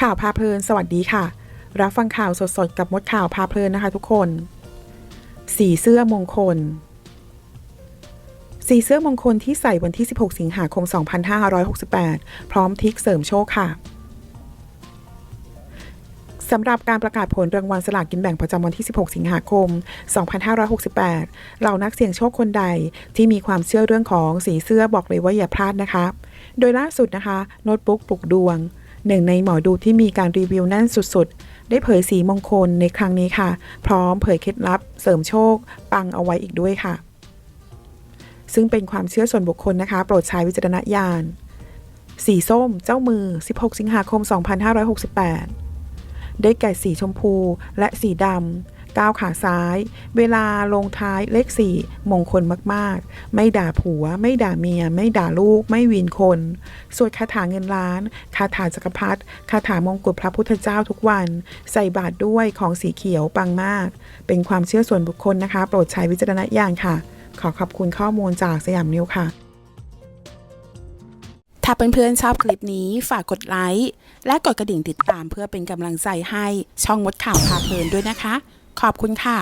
ข่าวพาเพลิน สวัสดีค่ะ รับฟังข่าวสดๆ กับมดข่าวพาเพลินนะคะทุกคน สีเสื้อมงคล สีเสื้อมงคลที่ใส่วันที่ 16 สิงหาคม 2568 พร้อมทิกเสริมโชคค่ะสำหรับการประกาศผลรางวัลสลากกินแบ่งประจำวันที่ 16 สิงหาคม 2568 เหล่านักเสี่ยงโชคคนใดที่มีความเชื่อเรื่องของสีเสื้อบอกเลยว่าอย่าพลาดนะคะ โดยล่าสุดนะคะ โน้ตบุ๊กปลุกดวง หนึ่งในหมอดูที่มีการรีวิวแน่นสุดๆ ได้เผยสีมงคลในครั้งนี้ค่ะ พร้อมเผยเคล็ดลับ เสริมโชค ปังเอาไว้อีกด้วยค่ะ ซึ่งเป็นความเชื่อส่วนบุคคลนะคะ โปรดใช้วิจารณญาณ สีส้ม เจ้ามือ 16 สิงหาคม 2568 ได้แก่สีชมพูและสีดำ ก้าวขาซ้าย เวลาลงท้ายเลขสี่มงคลมากๆ ไม่ด่าผัว ไม่ด่าเมีย ไม่ด่าลูก ไม่วีนคนสวดคาถาเงินล้าน คาถาจักรพรรดิคาถามงกุฎพระพุทธเจ้าทุกวัน ใส่บาตรด้วยของสีเขียวปังมาก เป็นความเชื่อส่วนบุคคลนะคะ โปรดใช้วิจารณญาณค่ะ ขอขอบคุณข้อมูลจากสยามนิวค่ะถ้าเพื่อนๆชอบคลิปนี้ฝากกดไลค์ และกดกระดิ่งติดตามเพื่อเป็นกำลังใจให้ช่องมดข่าวพาเพลินด้วยนะคะ ขอบคุณค่ะ